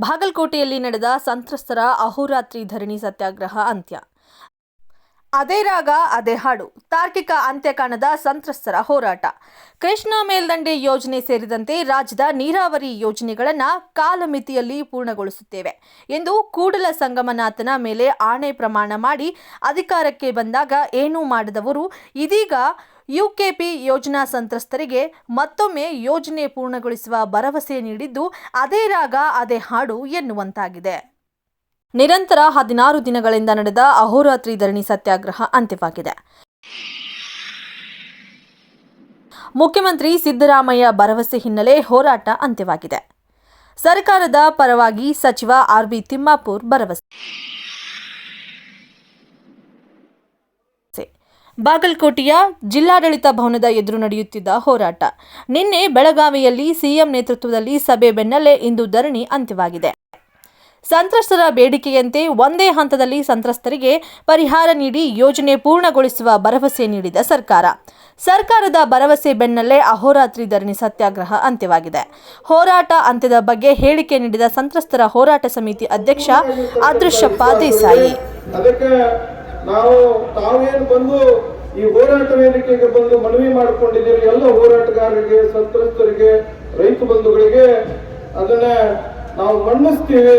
ಬಾಗಲಕೋಟೆಯಲ್ಲಿ ನಡೆದ ಸಂತ್ರಸ್ತರ ಅಹೋರಾತ್ರಿ ಧರಣಿ ಸತ್ಯಾಗ್ರಹ ಅಂತ್ಯ. ಅದೇ ರಾಗ, ಅದೇ ಹಾಡು. ತಾರ್ಕಿಕ ಅಂತ್ಯ ಕಾಣದ ಸಂತ್ರಸ್ತರ ಹೋರಾಟ. ಕೃಷ್ಣಾ ಮೇಲ್ದಂಡೆ ಯೋಜನೆ ಸೇರಿದಂತೆ ರಾಜ್ಯದ ನೀರಾವರಿ ಯೋಜನೆಗಳನ್ನು ಕಾಲಮಿತಿಯಲ್ಲಿ ಪೂರ್ಣಗೊಳಿಸುತ್ತೇವೆ ಎಂದು ಕೂಡಲ ಸಂಗಮನಾಥನ ಮೇಲೆ ಆಣೆ ಪ್ರಮಾಣ ಮಾಡಿ ಅಧಿಕಾರಕ್ಕೆ ಬಂದಾಗ ಏನೂ ಮಾಡದವರು ಇದೀಗ ಯುಕೆಪಿ ಯೋಜನಾ ಸಂತ್ರಸ್ತರಿಗೆ ಮತ್ತೊಮ್ಮೆ ಯೋಜನೆ ಪೂರ್ಣಗೊಳಿಸುವ ಭರವಸೆ ನೀಡಿದ್ದು ಅದೇ ರಾಗ, ಅದೇ ಹಾಡು ಎನ್ನುವಂತಾಗಿದೆ. ನಿರಂತರ ಹದಿನಾರು ದಿನಗಳಿಂದ ನಡೆದ ಅಹೋರಾತ್ರಿ ಧರಣಿ ಸತ್ಯಾಗ್ರಹ ಅಂತ್ಯವಾಗಿದೆ. ಮುಖ್ಯಮಂತ್ರಿ ಸಿದ್ದರಾಮಯ್ಯ ಭರವಸೆ ಹಿನ್ನೆಲೆ ಹೋರಾಟ ಅಂತ್ಯವಾಗಿದೆ. ಸರ್ಕಾರದ ಪರವಾಗಿ ಸಚಿವ ಆರ್ಬಿ ತಿಮ್ಮಾಪುರ್ ಭರವಸೆ. ಬಾಗಲಕೋಟೆಯ ಜಿಲ್ಲಾಡಳಿತ ಭವನದ ಎದುರು ನಡೆಯುತ್ತಿದ್ದ ಹೋರಾಟ. ನಿನ್ನೆ ಬೆಳಗಾವಿಯಲ್ಲಿ ಸಿಎಂ ನೇತೃತ್ವದಲ್ಲಿ ಸಭೆ ಬೆನ್ನಲ್ಲೇ ಇಂದು ಧರಣಿ ಅಂತ್ಯವಾಗಿದೆ. ಸಂತ್ರಸ್ತರ ಬೇಡಿಕೆಯಂತೆ ಒಂದೇ ಹಂತದಲ್ಲಿ ಸಂತ್ರಸ್ತರಿಗೆ ಪರಿಹಾರ ನೀಡಿ ಯೋಜನೆ ಪೂರ್ಣಗೊಳಿಸುವ ಭರವಸೆ ನೀಡಿದ ಸರ್ಕಾರ. ಸರ್ಕಾರದ ಭರವಸೆ ಬೆನ್ನಲ್ಲೇ ಅಹೋರಾತ್ರಿ ಧರಣಿ ಸತ್ಯಾಗ್ರಹ ಅಂತ್ಯವಾಗಿದೆ. ಹೋರಾಟ ಅಂತ್ಯದ ಬಗ್ಗೆ ಹೇಳಿಕೆ ನೀಡಿದ ಸಂತ್ರಸ್ತರ ಹೋರಾಟ ಸಮಿತಿ ಅಧ್ಯಕ್ಷ ಅದೃಶ್ಯಪ್ಪ ದೇಸಾಯಿ. ಅದಕ್ಕೆ ನಾವು ತಾವೇನು ಬಂದು ಈ ಹೋರಾಟ ವೇದಿಕೆಗೆ ಬಂದು ಮನವಿ ಮಾಡಿಕೊಂಡಿದ್ದೀವಿ ಎಲ್ಲ ಹೋರಾಟಗಾರರಿಗೆ, ಸಂತ್ರಸ್ತರಿಗೆ, ರೈತ ಬಂಧುಗಳಿಗೆ ಅದನ್ನ ನಾವು ಮನ್ನಿಸ್ತೀವಿ.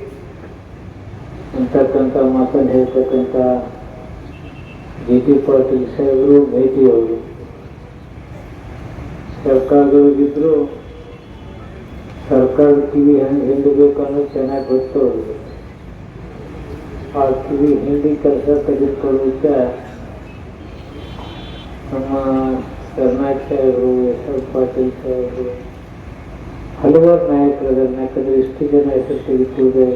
ಅಂತಕ್ಕಂಥ ಮಾತನ್ನು ಹೇಳ್ತಕ್ಕಂಥ ಜಿ ಟಿ ಪಾಟೀಲ್ ಸಾಹೇಬರು, ಭೇಟಿ ಅವರು. ಸರ್ಕಾರದೊಳಗಿದ್ರು ಸರ್ಕಾರದ ಕಿವಿ ಹೆಂಗೆ ಹಿಂಡಬೇಕು ಅನ್ನೋದು ಚೆನ್ನಾಗಿ ಗೊತ್ತು ಅವರು ಆ ಕಿವಿ ಹಿಂಡಿ ಕೆಲಸ ತೆಗೆದುಕೊಳ್ಳುತ್ತೆ. ನಮ್ಮ ಕರ್ನಾಟಕ ಸಾಹೇಬರು, ಎಸ್ ಎಲ್ ಪಾಟೀಲ್ ಸಾಹೇಬರು, ಹಲವಾರು ನಾಯಕರು ಅದನ್ನು ಯಾಕಂದರೆ ಇಷ್ಟು ಜನ ಹೆಸರು ತೆಗೆದುಕೊಳ್ಳದೆ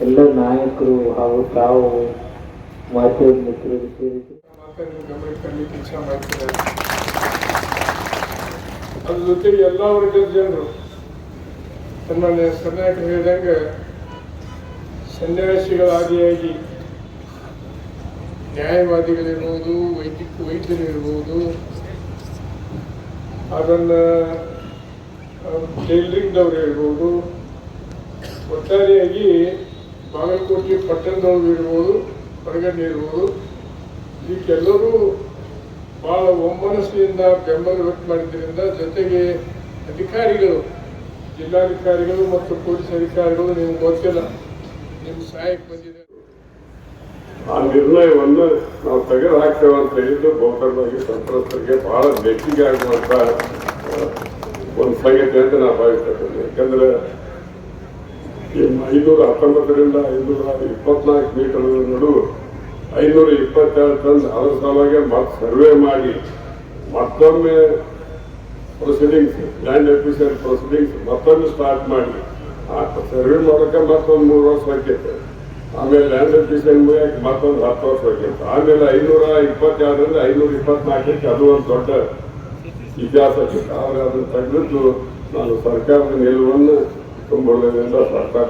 ಎಲ್ಲ ನಾಯಕರು ಹಾಗೂ ತಾವು ಮಾಧ್ಯಮ ಮಿತ್ರರು ಸೇರಿಸಿ ಇಚ್ಛೆ ಮಾಡ್ತಿದ್ದಾರೆ ಅದ್ರ ಜೊತೆಗೆ ಎಲ್ಲ ವರ್ಗದ ಜನರು ತನ್ನ ಸರ್ನಾಯಕರು ಹೇಳಿದಂಗೆ ಸನ್ಯಾಸಿಗಳಾದಿಯಾಗಿ ನ್ಯಾಯವಾದಿಗಳಿರ್ಬೋದು ವೈದ್ಯಕ ಇರ್ಬೋದು ಅದನ್ನ ಟೈಲರಿಂಗ್ದವ್ರು ಇರ್ಬೋದು ಒಟ್ಟಾರೆಯಾಗಿ ಬಾಗಲಕೋಟೆ ಪಟ್ಟಣದವ್ರು ಇರ್ಬೋದು ಹೊರಗಡೆ ಇರ್ಬೋದು, ಈಗೆಲ್ಲರೂ ಬಹಳ ಒಮ್ಮನಸ್ಸಿನಿಂದ ಬೆಂಬಲ ವ್ಯಕ್ತ ಮಾಡಿದ್ದರಿಂದ ಜೊತೆಗೆ ಅಧಿಕಾರಿಗಳು, ಜಿಲ್ಲಾಧಿಕಾರಿಗಳು ಮತ್ತು ಪೊಲೀಸ್ ಅಧಿಕಾರಿಗಳು ನಿಮ್ಗೆ ಗೊತ್ತಿಲ್ಲ, ನಿಮ್ಮ ಸಹಾಯಕ್ಕೆ ಬಂದಿದೆ ಆ ನಿರ್ಣಯವನ್ನು ನಾವು ತೆಗೆದು ಹಾಕ್ತೇವೆ ಅಂತ ಹೇಳಿದ್ದು ಬಹುತೇಕವಾಗಿ ಸಂತ್ರಸ್ತರಿಗೆ ಬಹಳ ಬೆಚ್ಚಿಗೆ ಆಗುವಂತಹ ಒಂದು ಸಂಗತಿ ಅಂತ ನಾನು ಭಾವಿಸ್ತೇನೆ ಯಾಕಂದ್ರೆ ಐನೂರ ಹತ್ತೊಂಬತ್ತರಿಂದ ಐನೂರ ಇಪ್ಪತ್ನಾಲ್ಕು ಮೀಟರ್ ನಡುವೆ ಐನೂರ ಇಪ್ಪತ್ತೆರಡು ಟನ್ ಅದರ ಸಲುವಾಗಿ ಮತ್ತೆ ಸರ್ವೆ ಮಾಡಿ ಮತ್ತೊಮ್ಮೆ ಪ್ರೊಸೀಡಿಂಗ್ಸ್ ಲ್ಯಾಂಡ್ ಅಕ್ವಿಷನ್ ಪ್ರೊಸೀಡಿಂಗ್ಸ್ ಮತ್ತೊಮ್ಮೆ ಸ್ಟಾರ್ಟ್ ಮಾಡಿ. ಆ ಸರ್ವೆ ಮಾಡೋಕೆ ಮತ್ತೊಂದು ಮೂರು ವರ್ಷ ಬೇಕಿತ್ತು ಆಮೇಲೆ ಲ್ಯಾಂಡ್ ಎಫಿಷಿಯನ್ ಮುಗಿಯಕ್ಕೆ ಮತ್ತೊಂದು ಹತ್ತು ವರ್ಷ ಬೇಕಿತ್ತು ಆಮೇಲೆ ಐನೂರ ಇಪ್ಪತ್ತೆರಡರಿಂದ ಐನೂರ ಇಪ್ಪತ್ನಾಲ್ಕಕ್ಕೆ ಅದು ಒಂದು ದೊಡ್ಡ ಇತಿಹಾಸ ಆದ್ರೆ ಅದನ್ನು ತೆಗೆದು ನಾನು ಸರ್ಕಾರದ ನಿಲುವನ್ನು ತುಂಬ ಒಳ್ಳೆಯದಿಂದ ಸರ್ಕಾರ